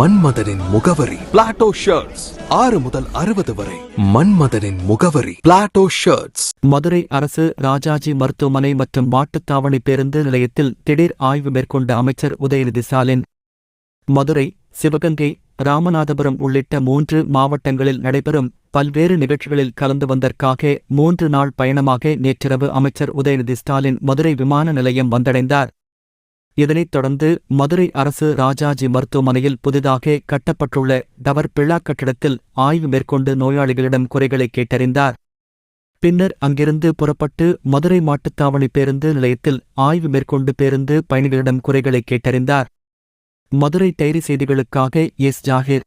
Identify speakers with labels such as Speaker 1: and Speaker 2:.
Speaker 1: மன்மதனின் முகவரி. Plato shirts ஆறு முதல் அறுபது வரை. மன்மதனின் முகவரி. பிளாட்டோ ஷர்ட்ஸ்
Speaker 2: மதுரை அரசு ராஜாஜி மருத்துவமனை மற்றும் மாட்டுத்தாவணி பேருந்து நிலையத்தில் திடீர் ஆய்வு மேற்கொண்ட அமைச்சர் உதயநிதி ஸ்டாலின். மதுரை சிவகங்கை ராமநாதபுரம் உள்ளிட்ட மூன்று மாவட்டங்களில் நடைபெறும் பல்வேறு நிகழ்ச்சிகளில் கலந்து வந்தற்காக மூன்று நாள் பயணமாக நேற்றிரவு அமைச்சர் உதயநிதி ஸ்டாலின் மதுரை விமான நிலையம் வந்தடைந்தார். இதனைத் தொடர்ந்து மதுரை அரசு ராஜாஜி மருத்துவமனையில் புதிதாக கட்டப்பட்டுள்ள டவர் பிழா கட்டிடத்தில் ஆய்வு மேற்கொண்டு நோயாளிகளிடம் குறைகளை கேட்டறிந்தார் பின்னர் அங்கிருந்து புறப்பட்டு மதுரை மாட்டுத்தாவணி பேருந்து நிலையத்தில் ஆய்வு மேற்கொண்டு பேருந்து பயணிகளிடம் குறைகளை கேட்டறிந்தார் மதுரை டைரி செய்திகளுக்காக எஸ் ஜாகிர்